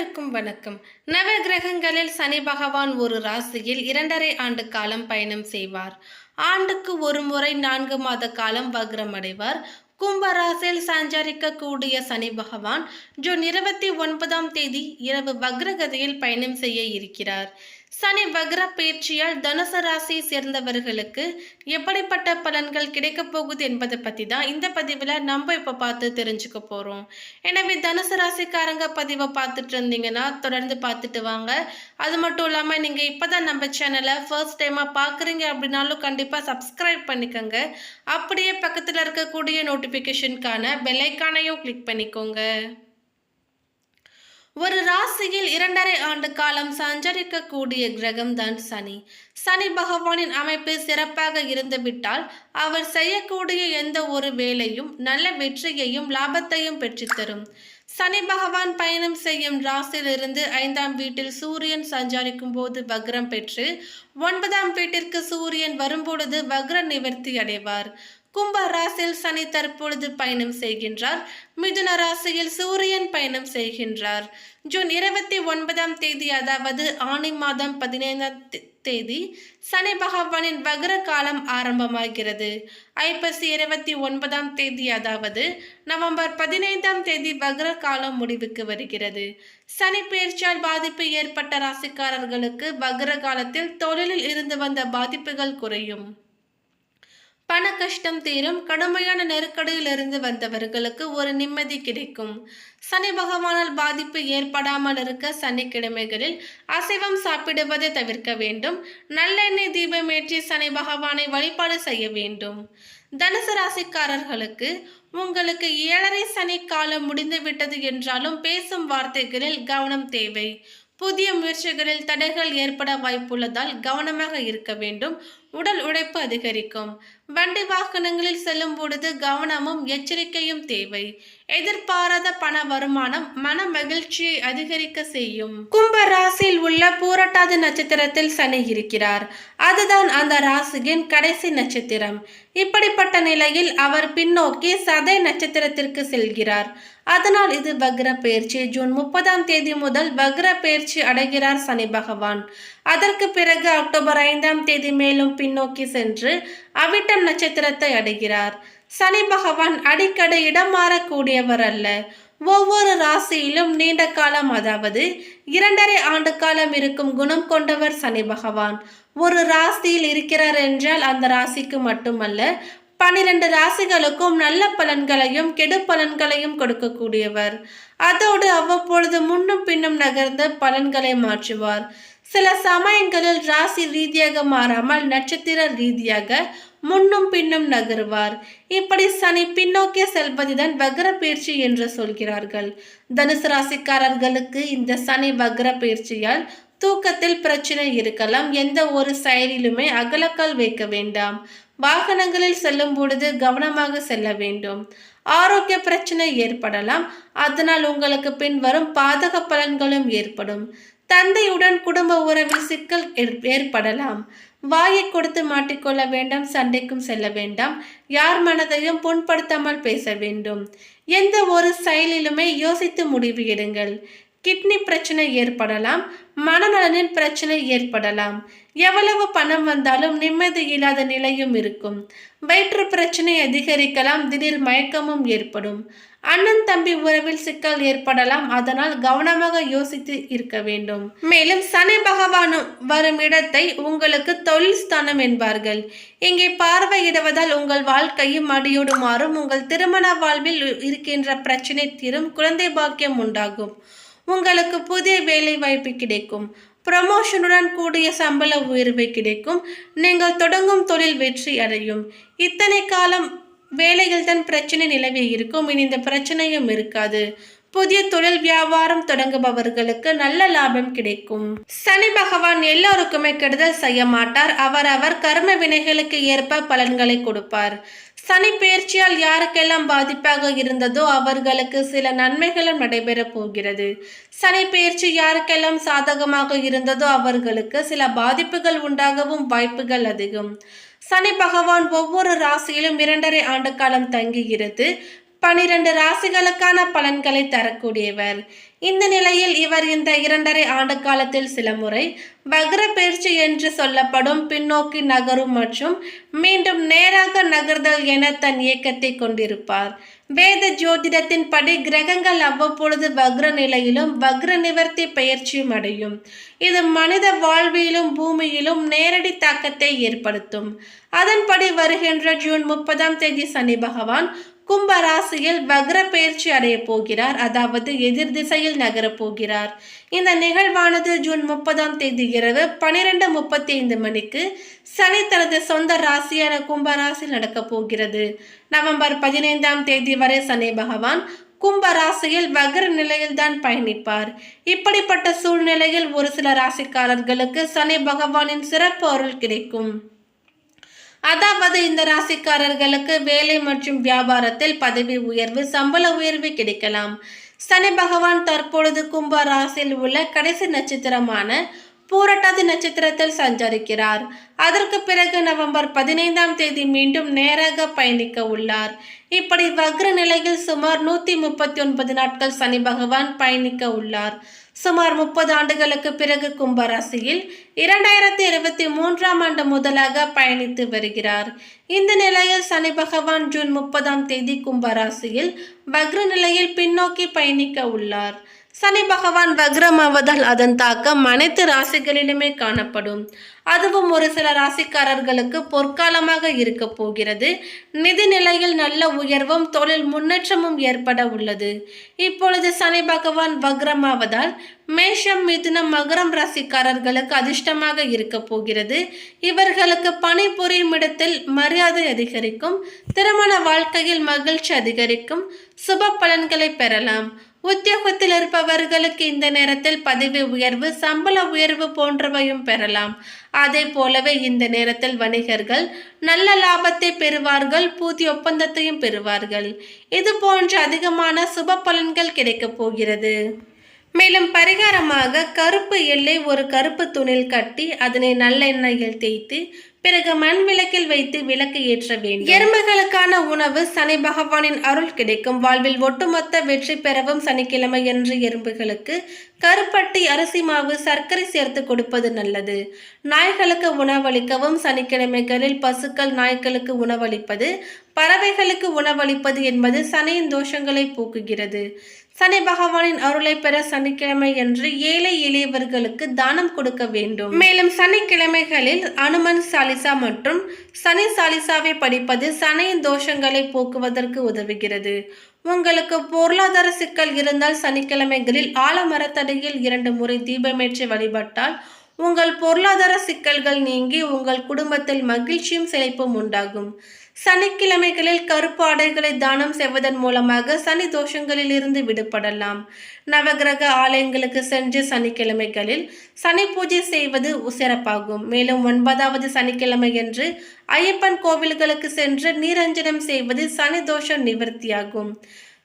அனைவருக்கும் வணக்கம். நவகிரகங்களில் சனி பகவான் ஒரு ராசியில் இரண்டரை ஆண்டு காலம் பயணம் செய்வார். ஆண்டுக்கு ஒரு முறை நான்கு மாத காலம் வக்ரம் அடைவார். கும்பராசில் சஞ்சரிக்கக்கூடிய சனி பகவான் ஜூன் இருபத்தி ஒன்பதாம் தேதி இரவு வக்ரகதியில் பயணம் செய்ய இருக்கிறார். சனி வக்ர பயிற்சியால் தனுசு ராசியை சேர்ந்தவர்களுக்கு எப்படிப்பட்ட பலன்கள் கிடைக்கப் போகுது என்பதை பற்றி தான் இந்த பதிவில் நம்ம இப்போ பார்த்து தெரிஞ்சுக்க போகிறோம் எனவே தனுசு ராசிக்காரங்க பதிவை பார்த்துட்டு இருந்தீங்கன்னா தொடர்ந்து பார்த்துட்டு வாங்க. அது மட்டும் இல்லாமல் நீங்கள் இப்போ தான் நம்ம சேனலை ஃபர்ஸ்ட் டைமாக பார்க்குறீங்க அப்படின்னாலும் கண்டிப்பாக சப்ஸ்கிரைப் பண்ணிக்கோங்க. அப்படியே பக்கத்தில் இருக்கக்கூடிய நோட்டிஃபிகேஷனுக்கான பெல்லைக்கானையும் கிளிக் பண்ணிக்கோங்க. ஒரு ராசியில் இரண்டரை ஆண்டு காலம் சஞ்சரிக்கக்கூடிய கிரகம் தான் சனி. சனி பகவானின் அமைப்பு சிறப்பாக இருந்துவிட்டால் அவர் செய்யக்கூடிய எந்த ஒரு வேலையும் நல்ல வெற்றியையும் லாபத்தையும் பெற்றுத்தரும் சனி பகவான் பயணம் செய்யும் ராசியிலிருந்து ஐந்தாம் வீட்டில் சூரியன் சஞ்சரிக்கும் போது வக்ரம் பெற்று ஒன்பதாம் வீட்டிற்கு சூரியன் வரும்பொழுது வக்ர நிவர்த்தி அடைவார். கும்ப ராசியில் சனி தற்பொழுது பயணம் செய்கின்றார். மிதுன ராசியில் சூரியன் பயணம் செய்கின்றார். ஜூன் இருபத்தி ஒன்பதாம் தேதி அதாவது ஆணி மாதம் பதினைந்தாம் தேதி சனி பகவானின் வக்ர காலம் ஆரம்பமாகிறது. ஐப்பசி இருபத்தி ஒன்பதாம் தேதி அதாவது நவம்பர் பதினைந்தாம் தேதி வக்ர காலம் முடிவுக்கு வருகிறது. சனி பெயர்ச்சியால் பாதிப்பு ஏற்பட்ட ராசிக்காரர்களுக்கு வக்ர காலத்தில் தொழிலில் இருந்து வந்த பாதிப்புகள் குறையும். பண கஷ்டம் தீரும். கடுமையான நெருக்கடியிலிருந்து வந்தவர்களுக்கு ஒரு நிம்மதி கிடைக்கும். சனி பகவானால் பாதிப்பு ஏற்படாமல் இருக்க சனிக்கிழமைகளில் அசைவம் சாப்பிடுவதை தவிர்க்க வேண்டும். நல்லெண்ணெய் தீபம் ஏற்றி சனி பகவானை வழிபாடு செய்ய வேண்டும். தனுசு ராசிக்காரர்களுக்கு உங்களுக்கு ஏழரை சனி காலம் முடிந்து விட்டது என்றாலும் பேசும் வார்த்தைகளில் கவனம் தேவை. புதிய முயற்சிகளில் தடைகள் ஏற்பட வாய்ப்புள்ளதால் கவனமாக இருக்க வேண்டும். உடல் உழைப்பு அதிகரிக்கும். வண்டி வாகனங்களில் செல்லும் பொழுது கவனமும் எச்சரிக்கையும் தேவை. எதிர்பாராத பண வருமானம் மன மகிழ்ச்சியை அதிகரிக்க செய்யும். கும்ப ராசியில் உள்ள பூரட்டாதி நட்சத்திரத்தில் சனி இருக்கிறார். அதுதான் அந்த ராசியின் கடைசி நட்சத்திரம். இப்படிப்பட்ட நிலையில் அவர் பின்னோக்கி சதை நட்சத்திரத்திற்கு செல்கிறார். அதனால் இது வக்ர பயிற்சி. ஜூன் முப்பதாம் தேதி முதல் வக்ர பயிற்சி அடைகிறார் சனி பகவான். அதற்கு பிறகு அக்டோபர் ஐந்தாம் தேதி மேலும் பின்னோக்கி சென்று அவிட்டம் நட்சத்திரத்தை அடைகிறார். சனி பகவான் அடிக்கடி இடம் மாறக்கூடியவர் அல்ல. ஒவ்வொரு ராசியிலும் நீண்ட காலம் அதாவது இரண்டரை ஆண்டு காலம் இருக்கும் குணம் கொண்டவர் சனி பகவான். ஒரு ராசியில் இருக்கிறார் என்றால் அந்த ராசிக்கு மட்டுமல்ல பனிரெண்டு ராசிகளுக்கும் நல்ல பலன்களையும் கெடு பலன்களையும் கொடுக்கக்கூடியவர். அதோடு அவ்வப்பொழுது முன்னும் பின்னும் நகர்ந்து பலன்களை மாற்றுவார். சில சமயங்களில் ராசி ரீதியாக மாறாமல் நட்சத்திர ரீதியாக முன்னும் பின்னும் நகருவார். இப்படி சனி பின்னோக்கி செல்வதுதான் வக்ர பயிற்சி என்று சொல்கிறார்கள். தனுசு ராசிக்காரர்களுக்கு இந்த சனி வக்ர பயிற்சியால் தூக்கத்தில் பிரச்சனை இருக்கலாம். எந்த ஒரு செயலிலுமே அகலக்கால் வைக்க வேண்டாம். வாகனங்களில் செல்லும் பொழுது கவனமாக செல்ல வேண்டும். ஆரோக்கிய பிரச்சனை ஏற்படலாம். அதனால் உங்களுக்கு பின்வரும் பாதக பலன்களும் ஏற்படும். தந்தையுடன் குடும்ப உறவில் சிக்கல் ஏற்படலாம். வாயை கொடுத்து மாட்டிக்கொள்ள வேண்டாம் சண்டைக்கும் செல்ல வேண்டாம். யார் மனதையும் புண்படுத்தாமல் பேச வேண்டும். எந்த ஒரு செயலிலுமே யோசித்து முடிவு எடுங்கள். கிட்னி பிரச்சனை ஏற்படலாம் மனநலனின் பிரச்சனை ஏற்படலாம். எவ்வளவு பணம் வந்தாலும் நிம்மதி இல்லாத நிலையும் இருக்கும். வயிற்று பிரச்சனை அதிகரிக்கலாம் திடீர் மயக்கமும் ஏற்படும். அண்ணன் தம்பி உறவில் சிக்கல் ஏற்படலாம் அதனால் கவனமாக யோசித்து இருக்க வேண்டும். மேலும் சனி பகவானும் வரும் இடத்தை உங்களுக்கு தொழில் ஸ்தானம் என்பார்கள். இங்கே பார்வையிடுவதால் உங்கள் வாழ்க்கையும் அடியோடு மாறும் உங்கள் திருமண வாழ்வில் இருக்கின்ற பிரச்சனை தீரும் குழந்தை பாக்கியம் உண்டாகும். உங்களுக்கு புதிய வேலை வாய்ப்பு கிடைக்கும். ப்ரமோஷனுடன் கூடிய சம்பள உயர்வு கிடைக்கும். நீங்கள் தொடங்கும் தொழில் வெற்றி அடையும். இத்தனை காலம் வேலையில் தான் பிரச்சனை நிலவி இருக்கும். இனி இந்த பிரச்சனையும் இருக்காது. புதிய தொழில் வியாபாரம் தொடங்குபவர்களுக்கு நல்ல லாபம் கிடைக்கும். சனி பகவான் எல்லோருக்குமே கெடுதல் செய்ய மாட்டார். அவர் அவர் கர்ம வினைகளுக்கு ஏற்ப பலன்களை கொடுப்பார். சனி பயிற்சியால் யாருக்கெல்லாம் பாதிப்பாக இருந்ததோ அவர்களுக்கு சில நன்மைகளும் நடைபெறப் போகிறது. சனி பயிற்சி யாருக்கெல்லாம் சாதகமாக இருந்ததோ அவர்களுக்கு சில பாதிப்புகள் உண்டாகவும் வாய்ப்புகள் அதிகம். சனி பகவான் ஒவ்வொரு ராசியிலும் இரண்டரை ஆண்டு காலம் தங்குகிறது பனிரெண்டு ராசிகளுக்கான பலன்களை தரக்கூடியவர். இந்த நிலையில் இவர் இந்த இரண்டரை ஆண்டு காலத்தில் சில முறை வக்ர பயிற்சி என்று சொல்லப்படும் பின்னோக்கி நகரும் மற்றும் மீண்டும் நேராக நகர்தல் என தன் இயக்கத்தை கொண்டிருப்பார். வேத ஜோதிடத்தின் படி கிரகங்கள் அவ்வப்பொழுது வக்ர நிலையிலும் வக்ர நிவர்த்தி பயிற்சியும் அடையும். இது மனித வாழ்விலும் பூமியிலும் நேரடி தாக்கத்தை ஏற்படுத்தும். அதன்படி வருகின்ற ஜூன் முப்பதாம் தேதி சனி பகவான் கும்ப ராசியில் வக்ர பயிற்சி அடைய போகிறார். அதாவது எதிர் திசையில் நகரப் போகிறார். இந்த நிகழ்வானது ஜூன் முப்பதாம் தேதி இரவு பனிரெண்டு முப்பத்தி ஐந்து மணிக்கு சனி தனது சொந்த ராசியான கும்ப ராசியில் நடக்கப் போகிறது. நவம்பர் பதினைந்தாம் தேதி வரை சனி பகவான் கும்ப ராசியில் வக்ர நிலையில்தான் பயணிப்பார். இப்படிப்பட்ட சூழ்நிலையில் ஒரு சில ராசிக்காரர்களுக்கு சனி பகவானின் சிறப்பு அருள் கிடைக்கும். அதாவது இந்த ராசிக்காரர்களுக்கு வேலை மற்றும் வியாபாரத்தில் பதவி உயர்வு சம்பள உயர்வு கிடைக்கலாம். சனி பகவான் தற்பொழுது கும்ப ராசியில் உள்ள கடைசி நட்சத்திரமான பூரட்டாதி நட்சத்திரத்தில் சஞ்சரிக்கிறார். அதற்கு பிறகு நவம்பர் பதினைந்தாம் தேதி மீண்டும் நேராக பயணிக்க உள்ளார். இப்படி வக்ர நிலையில் சுமார் நூத்தி முப்பத்தி ஒன்பது நாட்கள் சனி பகவான் பயணிக்க உள்ளார். சுமார் முப்பது ஆண்டுகளுக்கு பிறகு கும்பராசியில் இரண்டாயிரத்தி இருபத்தி மூன்றாம் ஆண்டு முதலாக பயணித்து வருகிறார். இந்த நிலையில் சனி பகவான் ஜூன் முப்பதாம் தேதி கும்பராசியில் வக்ர நிலையில் பின்னோக்கி பயணிக்க உள்ளார். சனி பகவான் வக்ரமாவதால் அதன் தாக்கம் அனைத்து ராசிகளிலுமே காணப்படும். அதுவும் ஒரு சில ராசிக்காரர்களுக்கு பொற்காலமாக இருக்க போகிறது. நிதி நிலையில் நல்ல உயர்வும் தொழில் முன்னேற்றமும் ஏற்பட உள்ளது. இப்பொழுது சனி பகவான் வக்ரமாவதால் மேஷம் மிதுனம் மகரம் ராசிக்காரர்களுக்கு அதிர்ஷ்டமாக இருக்க போகிறது. இவர்களுக்கு பணிபுரியும் இடத்தில் மரியாதை அதிகரிக்கும் திருமண வாழ்க்கையில் மகிழ்ச்சி அதிகரிக்கும் சுப பலன்களை பெறலாம். உத்தியோகத்தில் இருப்பவர்களுக்கு இந்த நேரத்தில் பதவி உயர்வு சம்பள உயர்வு போன்றவையும் பெறலாம். அதே போலவே இந்த நேரத்தில் வணிகர்கள் நல்ல லாபத்தை பெறுவார்கள் புதிய ஒப்பந்தத்தையும் பெறுவார்கள். இது போன்ற அதிகமான சுப பலன்கள் கிடைக்கப் போகிறது. மேலும் பரிகாரமாக கருப்பு எல்லை ஒரு கருப்பு துணில் கட்டி அதனை நல்லெண்ணெயில் தேய்த்து பிறகு மண் விளக்கில் வைத்து விளக்கு ஏற்ற வேண்டும். எறும்புகளுக்கான உணவு சனி பகவானின் அருள் கிடைக்கும். வாழ்வில் ஒட்டுமொத்த வெற்றி பெறவும் சனிக்கிழமை என்று எறும்புகளுக்கு கருப்பட்டி அரிசி மாவு சர்க்கரை சேர்த்து கொடுப்பது நல்லது. நாய்களுக்கு உணவளிக்கவும் சனிக்கிழமைகளில் பசுக்கள் நாய்களுக்கு உணவளிப்பது பறவைகளுக்கு உணவளிப்பது என்பது சனியின் தோஷங்களை போக்குகிறது. சனி பகவானின் அருளை பெற சனிக்கிழமை என்று ஏழை எளியவர்களுக்கு தானம் கொடுக்க வேண்டும். மேலும் சனிக்கிழமைகளில் அனுமன் சாலிசா மற்றும் சனி சாலிசாவை படிப்பது சனியின் தோஷங்களை போக்குவதற்கு உதவுகிறது. உங்களுக்கு பொருளாதார சிக்கல் இருந்தால் சனிக்கிழமைகளில் ஆலமரத்தடியில் இரண்டு முறை தீபமேற்றி வழிபட்டால் உங்கள் பொருளாதார சிக்கல்கள் நீங்கி உங்கள் குடும்பத்தில் மகிழ்ச்சியும் செழிப்பும் உண்டாகும். சனிக்கிழமைகளில் கருப்பு ஆடைகளை தானம் செய்வதன் மூலமாக சனி தோஷங்களில் இருந்து விடுபடலாம். நவகிரக ஆலயங்களுக்கு சென்று சனிக்கிழமைகளில் சனி பூஜை செய்வது சிறப்பாகும். மேலும் ஒன்பதாவது சனிக்கிழமை என்று ஐயப்பன் கோவில்களுக்கு சென்று நீரஞ்சனம் செய்வது சனி தோஷம் நிவர்த்தியாகும்.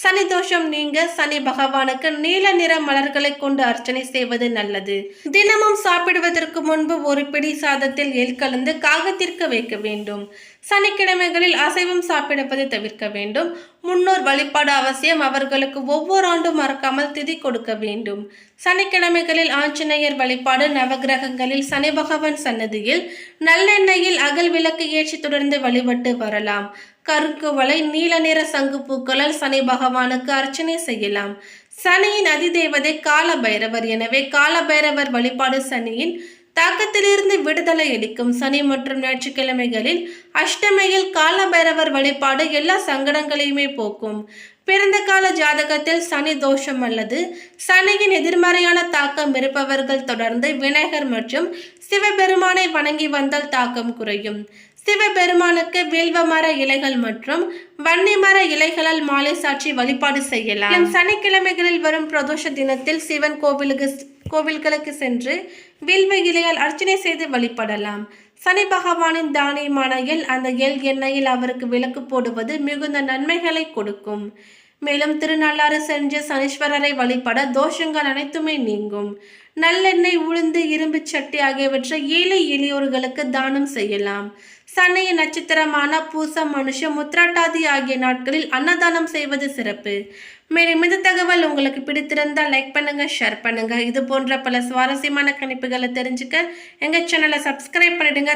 சனி தோஷம் நீங்க சனி பகவானுக்கு நீல நிற மலர்களை கொண்டு அர்ச்சனை செய்வது நல்லது. தினமும் சாப்பிடுவதற்கு முன்பு ஒரு பிடி சாதத்தில் எல் கலந்து காகத்திற்கு வைக்க வேண்டும். சனிக்கிழமைகளில் அசைவம் சாப்பிடுவதை தவிர்க்க வேண்டும். முன்னோர் வழிபாடு அவசியம். அவர்களுக்கு ஒவ்வொரு ஆண்டும் மறக்காமல் திதி கொடுக்க வேண்டும். சனிக்கிழமைகளில் ஆஞ்சநேயர் வழிபாடு நவகிரகங்களில் சனி பகவான் சன்னதியில் நல்லெண்ணெயில் அகல் விளக்கு ஏற்றி தொடர்ந்து வழிபட்டு வரலாம். கருங்குவளை நீல நிற சங்கு பூக்களால் சனி பகவானுக்கு அர்ச்சனை செய்யலாம். சனியின் அதிதேவதை கால பைரவர் எனவே கால பைரவர் வழிபாடு சனியின் தாக்கத்திலிருந்து விடுதலை அளிக்கும் சனி மற்றும் ஞாயிற்றுக்கிழமைகளில் அஷ்டமியில் கால பைரவர் வழிபாடு எல்லா சங்கடங்களையுமே போக்கும். பிறந்த கால ஜாதகத்தில் சனி தோஷம் அல்லது சனியின் எதிர்மறையான தாக்கம் இருப்பவர்கள் தொடர்ந்து விநாயகர் மற்றும் சிவபெருமானை வணங்கி வந்தால் தாக்கம் குறையும். சிவபெருமானுக்கு வேல்வ மர இலைகள் மற்றும் வன்னி மர இலைகளால் மாலை சாற்றி வழிபாடு செய்யலாம். சனிக்கிழமைகளில் வரும் பிரதோஷ தினத்தில் சிவன் கோவிலுக்கு கோவில்களுக்கு சென்று வில்வ இலையால் அர்ச்சனை செய்து வழிபடலாம். சனி பகவானின் தானியமான எல் அந்த எல் எண்ணெயில் அவருக்கு விளக்கு போடுவது மிகுந்த நன்மைகளை கொடுக்கும். மேலும் திருநள்ளாறு சென்று சனீஸ்வரரை வழிபட தோஷங்கள் அனைத்துமே நீங்கும். நல்லெண்ணெய் உளுந்து இரும்பு சட்டி ஆகியவற்றை ஏழை எளியோர்களுக்கு தானம் செய்யலாம். சனைய நட்சத்திரமான பூசம் மனுஷம் முத்திராட்டாதி ஆகிய நாட்களில் அன்னதானம் செய்வது சிறப்பு. மேலும் இந்த தகவல் உங்களுக்கு பிடித்திருந்தால் லைக் பண்ணுங்க ஷேர் பண்ணுங்க. இது போன்ற பல சுவாரஸ்யமான கணிப்புகளை தெரிஞ்சுக்க எங்கள் சேனலை சப்ஸ்கிரைப் பண்ணிடுங்க.